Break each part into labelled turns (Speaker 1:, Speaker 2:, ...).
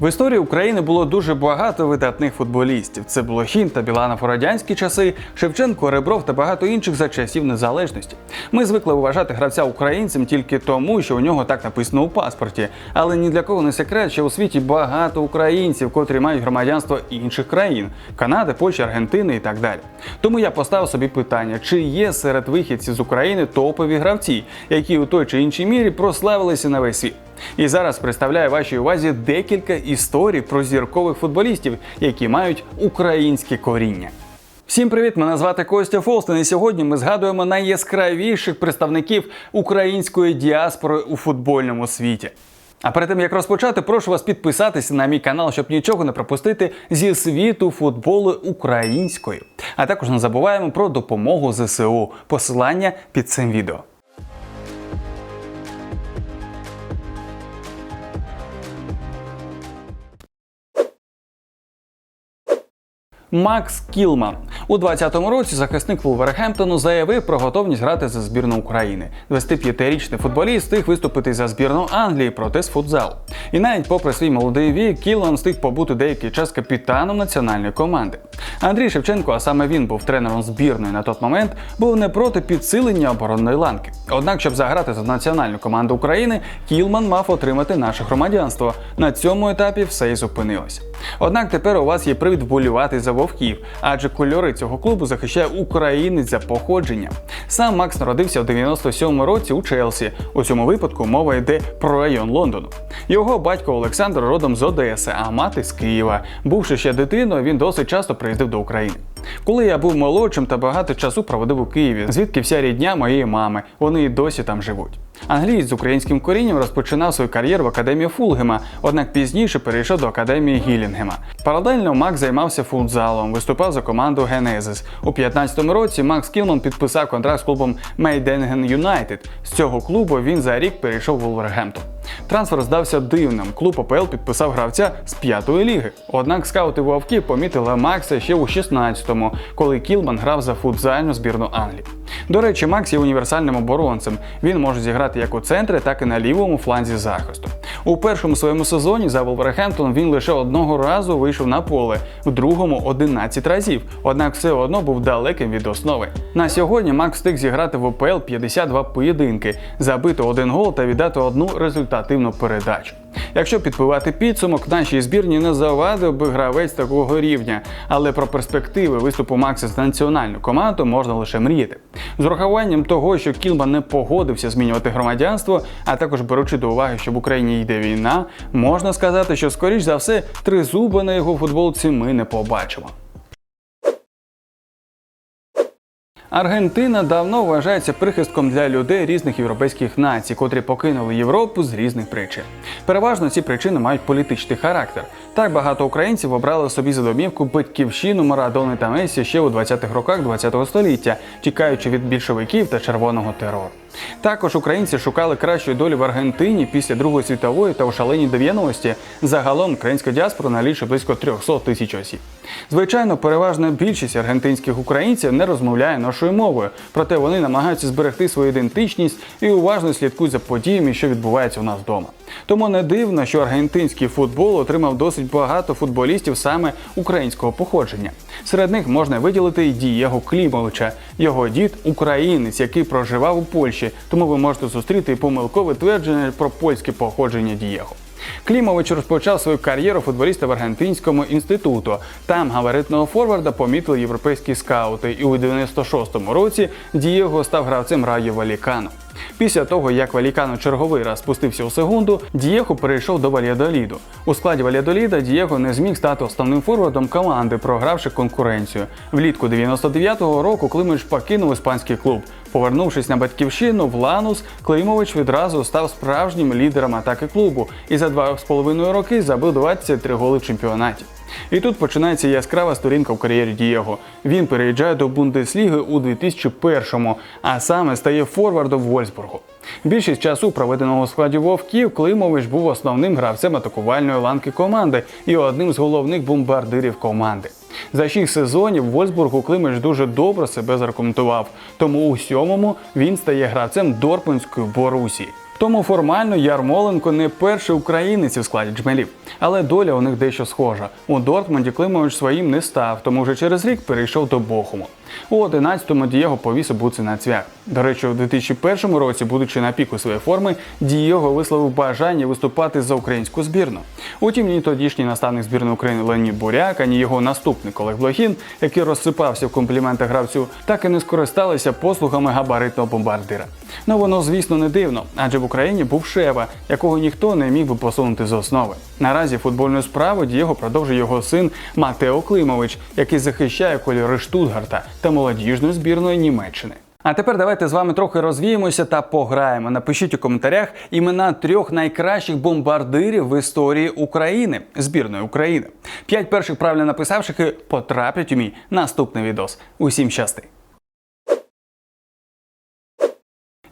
Speaker 1: В історії України було дуже багато видатних футболістів. Це було Хін та Біланов у радянські часи, Шевченко, Ребров та багато інших за часів незалежності. Ми звикли вважати гравця українцем тільки тому, що у нього так написано у паспорті. Але ні для кого не секрет, що у світі багато українців, котрі мають громадянство інших країн Канади, Польщі, Аргентини і так далі. Тому я поставив собі питання, чи є серед вихідців з України топові гравці, які у той чи іншій мірі прославилися на весь світ. І зараз представляю вашій увазі декілька історій про зіркових футболістів, які мають українське коріння. Всім привіт! Мене звати Костя Фолстен, і сьогодні ми згадуємо найяскравіших представників української діаспори у футбольному світі. А перед тим як розпочати, прошу вас підписатися на мій канал, щоб нічого не пропустити зі світу футболу української. А також не забуваємо про допомогу ЗСУ. Посилання під цим відео. Макс Кілман у 2020 році захисник Вулверхемптону заявив про готовність грати за збірну України. 25-річний футболіст встиг виступити за збірну Англії проти з футзалу. І навіть попри свій молодий вік, Кілман встиг побути деякий час капітаном національної команди. Андрій Шевченко, а саме він був тренером збірної на той момент, був не проти підсилення оборонної ланки. Однак, щоб заграти за національну команду України, Кілман мав отримати наше громадянство. На цьому етапі все і зупинилося. Однак тепер у вас є привід вболівати за вовків, адже кольори цього клубу захищає українець за походженням. Сам Макс народився в 97-му році у Челсі. У цьому випадку мова йде про район Лондону. Його батько Олександр родом з Одеси, а мати з Києва. Бувши ще дитиною, він досить часто приїздив до України. Коли я був молодшим та багато часу проводив у Києві, звідки вся рідня моєї мами, вони і досі там живуть. Англієць з українським корінням розпочинав свою кар'єру в академії Фулгема, однак пізніше перейшов до академії Гілінгема. Паралельно Макс займався футзалом, виступав за команду Генезис. У 15-му році Макс Кілман підписав контракт з клубом Мейденген Юнайтед. З цього клубу він за рік перейшов в Вулвергемптон. Трансфер здався дивним. Клуб ОПЛ підписав гравця з п'ятої ліги. Однак скаути вовків помітили Макса ще у 16-му, коли Кілман грав за футзальну збірну Англії. До речі, Макс є універсальним оборонцем. Він може зіграти як у центрі, так і на лівому фланзі захисту. У першому своєму сезоні за Волверхемптон він лише одного разу вийшов на поле, в другому 11 разів. Однак все одно був далеким від основи. На сьогодні Макс встиг зіграти в ОПЛ 52 поєдинки, забити один гол та віддати одну результативну передачу. Якщо підбивати підсумок, нашій збірні не завадив би гравець такого рівня, але про перспективи виступу Макса з національну команду можна лише мріяти. З урахуванням того, що Кілма не погодився змінювати громадянство, а також беручи до уваги, що в Україні йде війна, можна сказати, що скоріш за все три зуби на його футболці ми не побачимо. Аргентина давно вважається прихистком для людей різних європейських націй, котрі покинули Європу з різних причин. Переважно ці причини мають політичний характер. Так багато українців обрали собі за домівку батьківщину Марадони та Месі ще у 20-х роках ХХ століття, тікаючи від більшовиків та червоного терору. Також українці шукали кращої долі в Аргентині після Другої світової та у шаленій 90-ті. Загалом українська діаспора налічує близько 300 тисяч осіб. Звичайно, переважна більшість аргентинських українців не розмовляє нашою мовою, проте вони намагаються зберегти свою ідентичність і уважно слідкують за подіями, що відбуваються у нас вдома. Тому не дивно, що аргентинський футбол отримав досить багато футболістів саме українського походження. Серед них можна виділити і Дієго Клімовича. Його дід українець, який проживав у Польщі, тому ви можете зустріти помилкове твердження про польське походження Дієго. Клімович розпочав свою кар'єру футболіста в Аргентинському інституту. Там габаритного форварда помітили європейські скаути, і у 96-му році Дієго став гравцем Райо Валікано. Після того, як Валікано черговий раз спустився у секунду, Дієго перейшов до Вальядоліду. У складі Вальядоліда Дієго не зміг стати основним форвардом команди, програвши конкуренцію. Влітку 99-го року Климович покинув іспанський клуб. Повернувшись на батьківщину в Ланус, Климович відразу став справжнім лідером атаки клубу і за два з половиною роки забив 23 голи в чемпіонаті. І тут починається яскрава сторінка в кар'єрі Дієго. Він переїжджає до Бундесліги у 2001-му, а саме стає форвардом Вольсбургу. Більшість часу, проведеного у складі вовків, Климович був основним гравцем атакувальної ланки команди і одним з головних бомбардирів команди. За шість сезонів Вольсбургу Климович дуже добре себе зарекомендував, тому у сьомому він стає гравцем Дортмундської Борусії. Тому формально Ярмоленко не перший українець у складі джмелів. Але доля у них дещо схожа. У Дортмунді Климович своїм не став, тому вже через рік перейшов до Бохуму. У 11-му Дієго повіз у на цвях. До речі, у 2001 році, будучи на піку своєї форми, Дієго висловив бажання виступати за українську збірну. Утім, ні тодішній наставник збірної України Леонід Буряк, ані його наступник Олег Блохін, який розсипався в компліментах гравцю, так і не скористалися послугами габаритного бомбардира. Ну воно, звісно, не дивно, адже в Україні був Шева, якого ніхто не міг би посунути з основи. Наразі футбольну справу Дієго продовжує його син Матео Климович, який захищає кольори Штутгарта та молодіжної збірної Німеччини. А тепер давайте з вами трохи розвіємося та пограємо. Напишіть у коментарях імена трьох найкращих бомбардирів в історії України, збірної України. П'ять перших правильно написавших і потраплять у мій наступний відос. Усім щасти!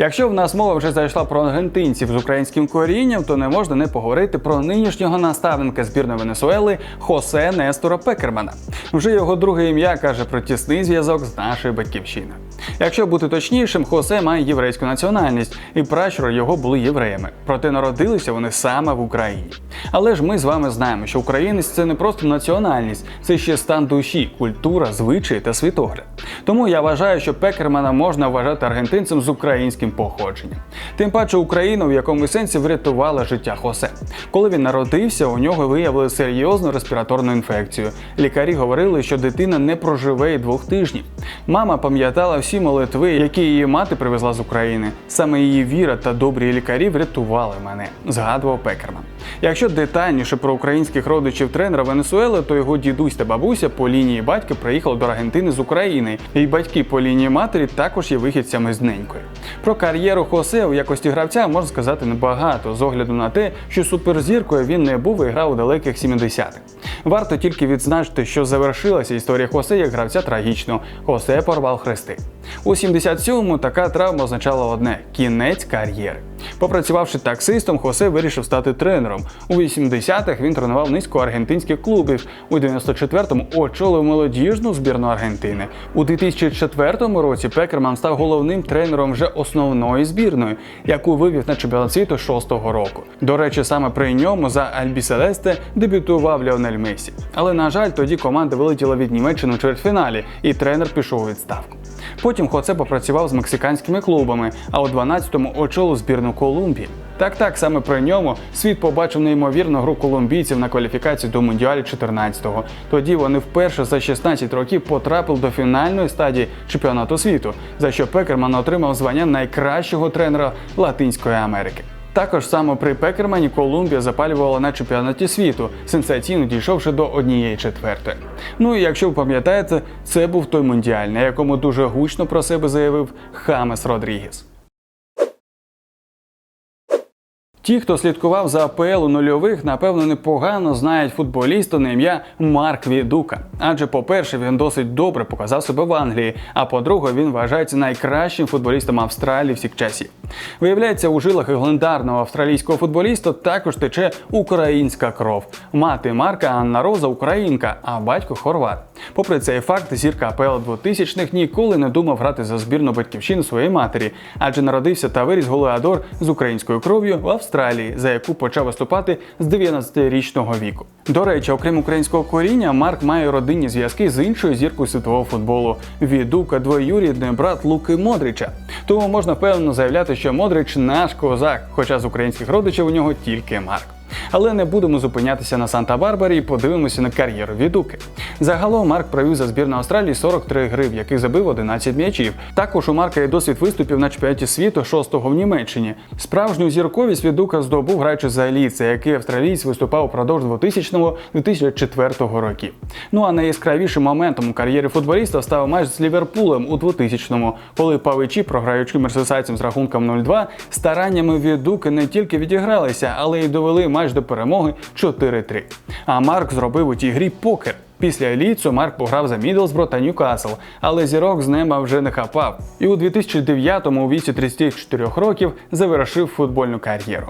Speaker 1: Якщо в нас мова вже зайшла про аргентинців з українським корінням, то не можна не поговорити про нинішнього наставника збірної Венесуели Хосе Нестора Пекермана. Вже його друге ім'я каже про тісний зв'язок з нашою батьківщиною. Якщо бути точнішим, Хосе має єврейську національність, і пращури його були євреями. Проте народилися вони саме в Україні. Але ж ми з вами знаємо, що українець це не просто національність, це ще стан душі, культура, звичаї та світогляд. Тому я вважаю, що Пекермана можна вважати аргентинцем з українським походженням. Тим паче Україна в якому сенсі врятувала життя Хосе. Коли він народився, у нього виявили серйозну респіраторну інфекцію. Лікарі говорили, що дитина не проживе і двох тижнів. Мама пам'ятала всі молитви, які її мати привезла з України. Саме її віра та добрі лікарі врятували мене, згадував Пекерман. Якщо детальніше про українських родичів тренера Венесуели, то його дідусь та бабуся по лінії батька приїхали до Аргентини з України, і батьки по лінії матері також є вихідцями з ненькою. Про кар'єру Хосе у якості гравця можна сказати небагато, з огляду на те, що суперзіркою він не був і грав у далеких 70-х. Варто тільки відзначити, що завершилася історія Хосе як гравця трагічно. Хосе порвав хрести. У 77-му така травма означала одне кінець кар'єри. Попрацювавши таксистом, Хосе вирішив стати тренером. У 80-х він тренував низку аргентинських клубів. У 94-му очолив молодіжну збірну Аргентини. У 2004 році Пекерман став головним тренером вже основної збірної, яку вивів на чемпіонат світу 6-го року. До речі, саме при ньому за Альбі Селесте дебютував Леонель Месі. Але на жаль, тоді команда вилетіла від Німеччини у чвертьфіналі, і тренер пішов у відставку. Потім Хоце попрацював з мексиканськими клубами, а у 12-му очолив збірну Колумбії. Так, так, саме при ньому світ побачив неймовірну гру колумбійців на кваліфікацію до Мундіалі 14-го. Тоді вони вперше за 16 років потрапили до фінальної стадії чемпіонату світу, за що Пекерман отримав звання найкращого тренера Латинської Америки. Також саме при Пекермані Колумбія запалювала на чемпіонаті світу, сенсаційно дійшовши до однієї четвертої. Ну і якщо ви пам'ятаєте, це був той мундіаль, на якому дуже гучно про себе заявив Хамес Родрігес. Ті, хто слідкував за АПЛ у нульових, напевно, непогано знають футболіста на ім'я Марк Відука. Адже, по-перше, він досить добре показав себе в Англії, а по-друге, він вважається найкращим футболістом Австралії всіх часів. Виявляється, у жилах легендарного австралійського футболіста також тече українська кров. Мати Марка Анна Роза українка, а батько хорват. Попри цей факт, зірка АПЛ 2000-х ніколи не думав грати за збірну батьківщину своєї матері, адже народився та виріс голеадор з українською кров'ю в Австралії, за яку почав виступати з 19-річного віку. До речі, окрім українського коріння, Марк має родинні зв'язки з іншою зіркою світового футболу. Відука двоюрідний брат Луки Модрича. Тому можна впевнено заявляти, що Модрич наш козак, хоча з українських родичів у нього тільки Марк. Але не будемо зупинятися на Санта-Барбарі і подивимося на кар'єру Відуки. Загалом Марк провів за збірну Австралії 43 гри, в яких забив 11 м'ячів. Також у Марка є досвід виступів на чемпіонаті світу 6-го в Німеччині. Справжню зірковість Відука здобув граючи за Еліце, який австралієць виступав упродовж 2000-2004 років. Ну а найяскравішим моментом у кар'єрі футболіста став матч з Ліверпулем у 2000-му, коли павичі, програючи мерсисайцям з рахунком 0-2, стараннями Відуки не тільки відігралися, але й довели матч до перемоги 4-3. А Марк зробив у тій грі покер. Після ліцу Марк пограв за Мідлсбро та Ньюкасл, але зірок з неба вже не хапав. І у 2009-му у віці 34 років завершив футбольну кар'єру.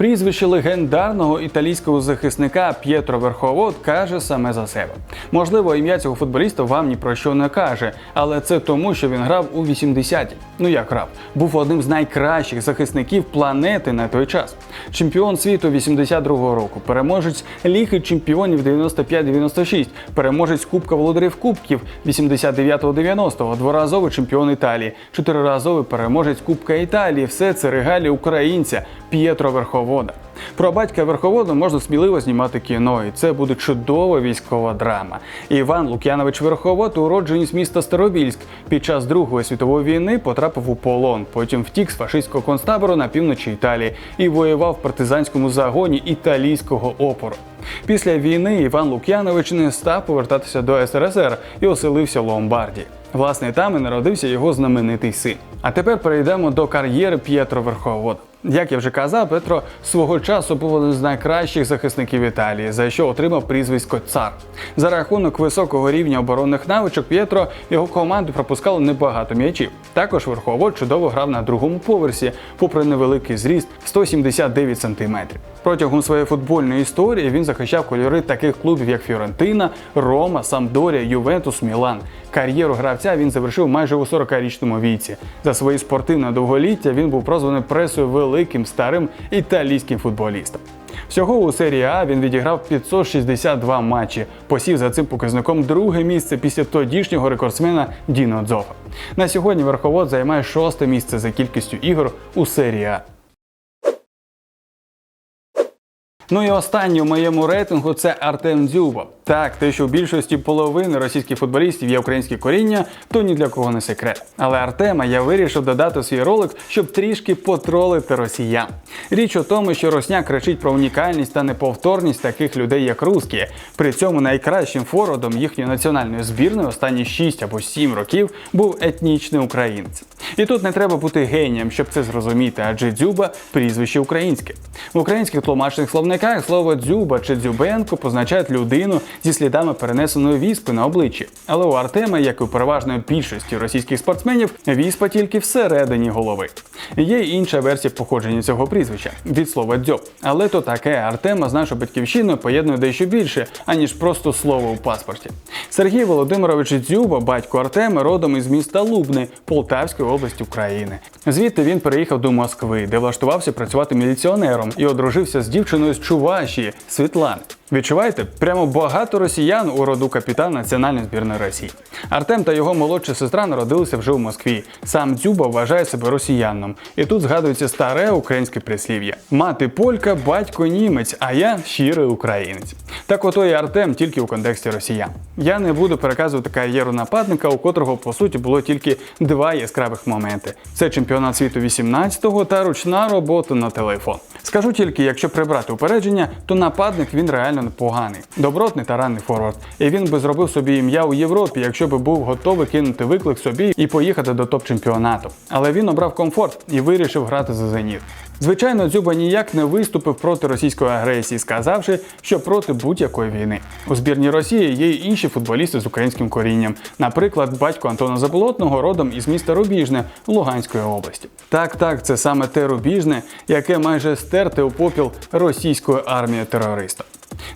Speaker 1: Прізвище легендарного італійського захисника П'єтро Верховод каже саме за себе. Можливо, ім'я цього футболіста вам ні про що не каже, але це тому, що він грав у 80-ті. Ну як грав, був одним з найкращих захисників планети на той час. Чемпіон світу 82-го року, переможець Ліги чемпіонів 95-96, переможець Кубка володарів Кубків 89-90, дворазовий чемпіон Італії, чотириразовий переможець Кубка Італії. Все це регалії українця П'єтро Верховода. Про батька Верховода можна сміливо знімати кіно, і це буде чудова військова драма. Іван Лук'янович Верховод, уродженець міста Старобільськ, під час Другої світової війни потрапив у полон. Потім втік з фашистського концтабору на півночі Італії і воював в партизанському загоні італійського опору. Після війни Іван Лук'янович не став повертатися до СРСР і оселився в Ломбардії. Власне, там і народився його знаменитий син. А тепер перейдемо до кар'єри П'єтро Верховода. Як я вже казав, Петро свого часу був один з найкращих захисників Італії, за що отримав прізвисько цар. За рахунок високого рівня оборонних навичок П'єтро його команди пропускали небагато м'ячів. Також Верховод чудово грав на другому поверсі, попри невеликий зріст 179 см. Протягом своєї футбольної історії він захищав кольори таких клубів, як Фіорентина, Рома, Самдорія, Ювентус, Мілан. Кар'єру гравця він завершив майже у 40-річному віці. За своє спортивне довголіття він був прозваний пресою великим старим італійським футболістом. Всього у серії А він відіграв 562 матчі, посів за цим показником друге місце після тодішнього рекордсмена Діно Дзофа. На сьогодні верховод займає шосте місце за кількістю ігор у серії А. Ну і останній у моєму рейтингу це Артем Дзюба. Так, те, що у більшості половини російських футболістів є українське коріння, то ні для кого не секрет. Але Артема я вирішив додати свій ролик, щоб трішки потролити росіян. Річ у тому, що Росня кричить про унікальність та неповторність таких людей, як русські. При цьому найкращим форвардом їхньої національної збірної останні 6 або 7 років був етнічний українець. І тут не треба бути генієм, щоб це зрозуміти, адже дзюба прізвище українське. В українських тлумачних словниках слово дзюба чи дзюбенко позначають людину зі слідами перенесеної віспи на обличчі. Але у Артема, як і у переважної більшості російських спортсменів, віспа тільки всередині голови. Є й інша версія походження цього прізвища від слова дзьоб. Але то таке Артема з нашою батьківщиною поєднує дещо більше, аніж просто слово у паспорті. Сергій Володимирович Дзюба, батько Артема, родом із міста Лубни Полтавської області України. Звідти він переїхав до Москви, де влаштувався працювати міліціонером і одружився з дівчиною з Чувашії Світлани. Відчуваєте, прямо багато росіян у роду капітана національної збірної Росії. Артем та його молодша сестра народилися вже у Москві. Сам Дзюба вважає себе росіяном. І тут згадується старе українське прислів'я: мати полька, батько німець, а я щирий українець. Так ото і Артем тільки у контексті росіян. Я не буду переказувати кар'єру нападника, у котрого по суті було тільки два яскравих моменти: це чемпіонат світу 18-го та ручна робота на телефон. Скажу тільки, якщо прибрати упередження, то нападник він реально непоганий, добротний та ранний форвард. І він би зробив собі ім'я у Європі, якщо би був готовий кинути виклик собі і поїхати до топ-чемпіонату. Але він обрав комфорт і вирішив грати за зеніт. Звичайно, Дзюба ніяк не виступив проти російської агресії, сказавши, що проти будь-якої війни. У збірній Росії є й інші футболісти з українським корінням. Наприклад, батько Антона Заболотного родом із міста Рубіжне Луганської області. Так, так, це саме те Рубіжне, яке майже стерте у попіл російської армії терористів.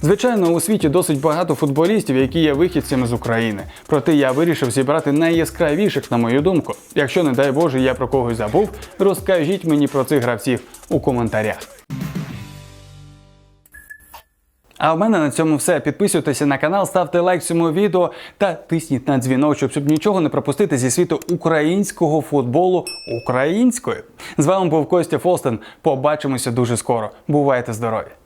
Speaker 1: Звичайно, у світі досить багато футболістів, які є вихідцями з України. Проте я вирішив зібрати найяскравіших, на мою думку. Якщо, не дай Боже, я про когось забув, розкажіть мені про цих гравців у коментарях. А в мене на цьому все. Підписуйтеся на канал, ставте лайк цьому відео та тисніть на дзвіночок, щоб нічого не пропустити зі світу українського футболу українською. З вами був Костя Фолстен. Побачимося дуже скоро. Бувайте здорові!